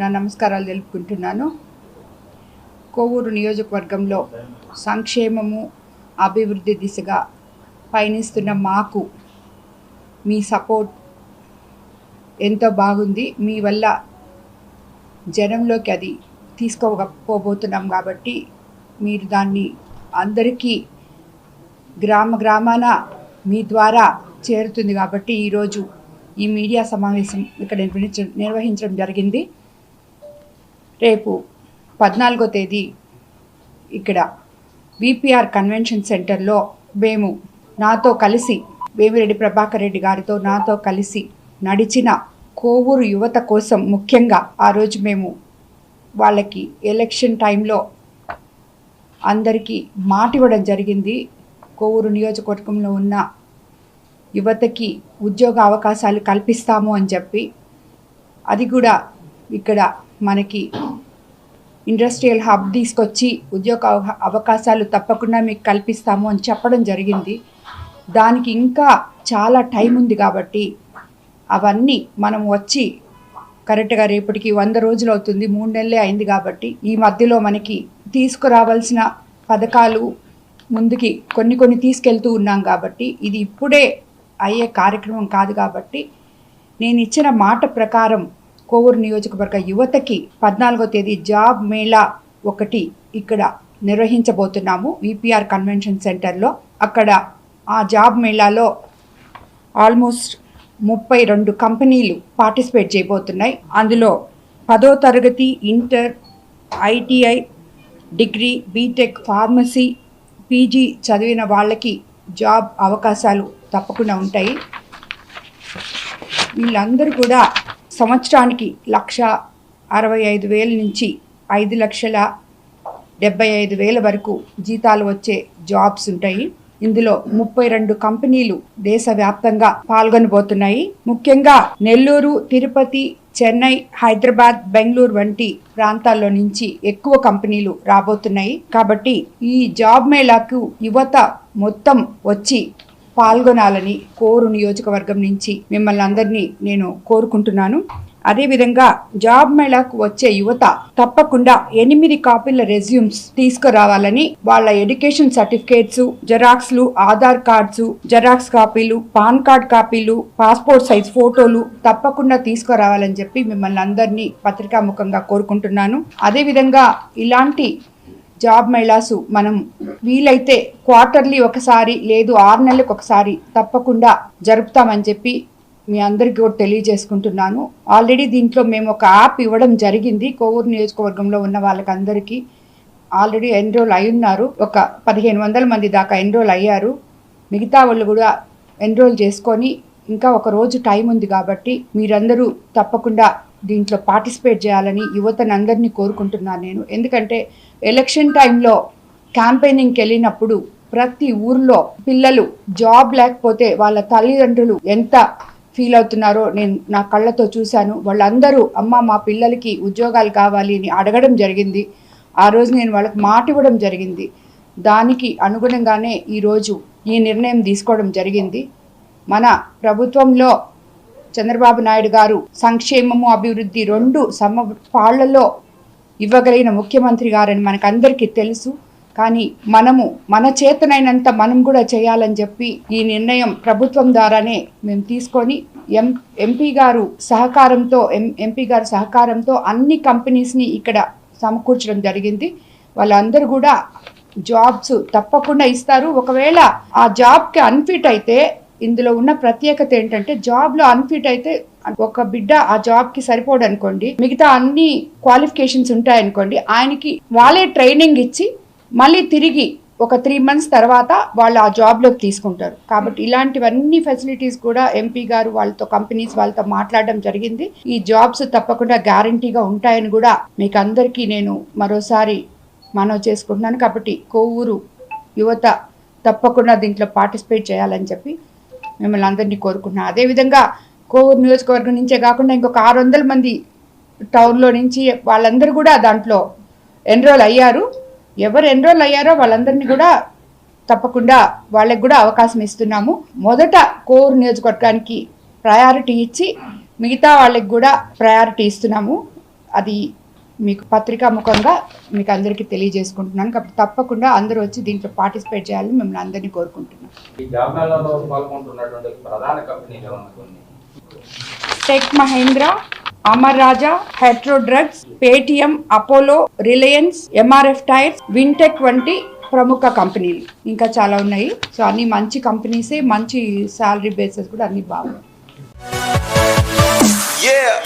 నా నమస్కారాలు తెలుపుకుంటున్నాను. కోవూరు నియోజకవర్గంలో సంక్షేమము అభివృద్ధి దిశగా పయనిస్తున్న మాకు మీ సపోర్ట్ ఎంతో బాగుంది. మీ వల్ల జనంలోకి అది తీసుకోకపోబోతున్నాం కాబట్టి మీరు దాన్ని అందరికీ గ్రామ గ్రామాన మీ ద్వారా చేరుతుంది కాబట్టి ఈరోజు ఈ మీడియా సమావేశం ఇక్కడ నిర్వహించ నిర్వహించడం జరిగింది. రేపు పద్నాలుగో తేదీ ఇక్కడ విపిఆర్ కన్వెన్షన్ సెంటర్లో మేము నాతో కలిసి వేమిరెడ్డి ప్రభాకర్ రెడ్డి గారితో నాతో కలిసి నడిచిన కోవూరు యువత కోసం ముఖ్యంగా ఆ రోజు మేము వాళ్ళకి ఎలక్షన్ టైంలో అందరికీ మాట ఇవ్వడం జరిగింది. కోవూరు నియోజకవర్గంలో ఉన్న యువతకి ఉద్యోగ అవకాశాలు కల్పిస్తాము అని చెప్పి అది కూడా ఇక్కడ మనకి ఇండస్ట్రియల్ హబ్ తీసుకొచ్చి ఉద్యోగ అవకాశాలు తప్పకుండా మీకు కల్పిస్తాము అని చెప్పడం జరిగింది. దానికి ఇంకా చాలా టైం ఉంది కాబట్టి అవన్నీ మనం వచ్చి కరెక్ట్గా రేపటికి వంద రోజులు అవుతుంది మూడు నెలలే అయింది కాబట్టి ఈ మధ్యలో మనకి తీసుకురావాల్సిన పథకాలు ముందుకి కొన్ని కొన్ని తీసుకెళ్తూ ఉన్నాం కాబట్టి ఇది ఇప్పుడే అయ్యే కార్యక్రమం కాదు కాబట్టి నేను ఇచ్చిన మాట ప్రకారం కోవూరు నియోజకవర్గ యువతకి పద్నాలుగో తేదీ జాబ్ మేళా ఒకటి ఇక్కడ నిర్వహించబోతున్నాము. విపిఆర్ కన్వెన్షన్ సెంటర్లో అక్కడ ఆ జాబ్ మేళాలో ఆల్మోస్ట్ ముప్పై రెండు కంపెనీలు పార్టిసిపేట్ చేయబోతున్నాయి. అందులో పదో తరగతి inter ITI degree BTech pharmacy PG చదివిన వాళ్ళకి జాబ్ అవకాశాలు తప్పకుండా ఉంటాయి. వీళ్ళందరూ కూడా సంవత్సరానికి లక్ష అరవై ఐదు వేల నుంచి ఐదు లక్షల డెబ్బై ఐదు వేల వరకు జీతాలు వచ్చే జాబ్స్ ఉంటాయి. ఇందులో ముప్పై రెండు కంపెనీలు దేశవ్యాప్తంగా పాల్గొనబోతున్నాయి. ముఖ్యంగా నెల్లూరు తిరుపతి చెన్నై హైదరాబాద్ బెంగళూరు వంటి ప్రాంతాల్లో నుంచి ఎక్కువ కంపెనీలు రాబోతున్నాయి. కాబట్టి ఈ జాబ్ మేళాకు యువత మొత్తం వచ్చి పాల్గొనాలని కోరు నియోజకవర్గం నుంచి మిమ్మల్ని అందరినీ నేను కోరుకుంటున్నాను. అదేవిధంగా జాబ్ మేళాకు వచ్చే యువత తప్పకుండా ఎనిమిది కాపీల రెజ్యూమ్స్ తీసుకురావాలని వాళ్ళ ఎడ్యుకేషన్ సర్టిఫికేట్స్ జెరాక్స్లు ఆధార్ కార్డ్స్ జెరాక్స్ కాపీలు పాన్ కార్డ్ కాపీలు పాస్పోర్ట్ సైజ్ ఫోటోలు తప్పకుండా తీసుకురావాలని చెప్పి మిమ్మల్ని అందరినీ పత్రికాముఖంగా కోరుకుంటున్నాను. అదేవిధంగా ఇలాంటి జాబ్ మేళాసు మనం వీలైతే క్వార్టర్లీ ఒకసారి లేదు ఆరు నెలలకు ఒకసారి తప్పకుండా జరుపుతామని చెప్పి మీ అందరికీ కూడా తెలియజేసుకుంటున్నాను. ఆల్రెడీ దీంట్లో మేము ఒక యాప్ ఇవ్వడం జరిగింది. కోవూరు నియోజకవర్గంలో ఉన్న వాళ్ళకందరికీ ఆల్రెడీ ఎన్రోల్ అయి ఉన్నారు. ఒక పదిహేను వందల మంది దాకా ఎన్రోల్ అయ్యారు. మిగతా వాళ్ళు కూడా ఎన్రోల్ చేసుకొని ఇంకా ఒక రోజు టైం ఉంది కాబట్టి మీరందరూ తప్పకుండా దీంట్లో పార్టిసిపేట్ చేయాలని యువతనందరినీ కోరుకుంటున్నాను నేను. ఎందుకంటే ఎలక్షన్ టైంలో క్యాంపెయినింగ్కి వెళ్ళినప్పుడు ప్రతి ఊర్లో పిల్లలు జాబ్ లేకపోతే వాళ్ళ తల్లిదండ్రులు ఎంత ఫీల్ అవుతున్నారో నేను నా కళ్ళతో చూశాను. వాళ్ళందరూ అమ్మ మా పిల్లలకి ఉద్యోగాలు కావాలి అని అడగడం జరిగింది. ఆ రోజు నేను వాళ్ళకి మాట ఇవ్వడం జరిగింది. దానికి అనుగుణంగానే ఈరోజు ఈ నిర్ణయం తీసుకోవడం జరిగింది. మన ప్రభుత్వంలో చంద్రబాబు నాయుడు గారు సంక్షేమము అభివృద్ధి రెండు సమ పాళ్ళలో ఇవ్వగలిగిన ముఖ్యమంత్రి గారని మనకందరికీ తెలుసు. కానీ మనము మన చేతనైనంత మనం కూడా చేయాలని చెప్పి ఈ నిర్ణయం ప్రభుత్వం ద్వారానే మేము తీసుకొని ఎం ఎంపీ గారు సహకారంతో ఎం ఎంపీ గారు సహకారంతో అన్ని కంపెనీస్ని ఇక్కడ సమకూర్చడం జరిగింది. వాళ్ళందరూ కూడా జాబ్స్ తప్పకుండా ఇస్తారు. ఒకవేళ ఆ జాబ్కి అన్ఫిట్ అయితే ఇందులో ఉన్న ప్రత్యేకత ఏంటంటే జాబ్లో అన్ఫిట్ అయితే ఒక బిడ్డ ఆ జాబ్కి సరిపోడు అనుకోండి మిగతా అన్ని క్వాలిఫికేషన్స్ ఉంటాయనుకోండి ఆయనకి వాళ్ళే ట్రైనింగ్ ఇచ్చి మళ్ళీ తిరిగి ఒక త్రీ మంత్స్ తర్వాత వాళ్ళు ఆ జాబ్లోకి తీసుకుంటారు. కాబట్టి ఇలాంటివన్నీ ఫెసిలిటీస్ కూడా ఎంపీ గారు వాళ్ళతో కంపెనీస్ వాళ్ళతో మాట్లాడడం జరిగింది. ఈ జాబ్స్ తప్పకుండా గ్యారంటీగా ఉంటాయని కూడా మీకు అందరికీ నేను మరోసారి మనవి చేసుకుంటున్నాను. కాబట్టి కోవూరు యువత తప్పకుండా దీంట్లో పార్టిసిపేట్ చేయాలని చెప్పి మిమ్మల్ని అందరినీ కోరుకుంటున్నాను అదేవిధంగా కోవూరు నియోజకవర్గం నుంచే కాకుండా ఇంకొక ఆరు వందల మంది టౌన్లో నుంచి వాళ్ళందరూ కూడా దాంట్లో ఎన్రోల్ అయ్యారు. ఎవరు ఎన్రోల్ అయ్యారో వాళ్ళందరినీ కూడా తప్పకుండా వాళ్ళకి కూడా అవకాశం ఇస్తున్నాము. మొదట కోర్ నియోజకవర్గానికి ప్రయారిటీ ఇచ్చి మిగతా వాళ్ళకి కూడా ప్రయారిటీ ఇస్తున్నాము. అది మీకు పత్రికా ముఖంగా మీకు అందరికీ తెలియజేసుకుంటున్నాను. కాబట్టి తప్పకుండా అందరూ వచ్చి దీంట్లో పార్టిసిపేట్ చేయాలని మిమ్మల్ని అందరినీ కొన్ని tech Mahindra Amara Raja Hetero drugs Paytm Apollo Reliance MRF tyres విన్టెక్ వంటి ప్రముఖ కంపెనీలు ఇంకా చాలా ఉన్నాయి. సో అన్ని మంచి కంపెనీసే మంచి శాలరీ బేసెస్ కూడా అన్ని బాగున్నాయి. Yeah.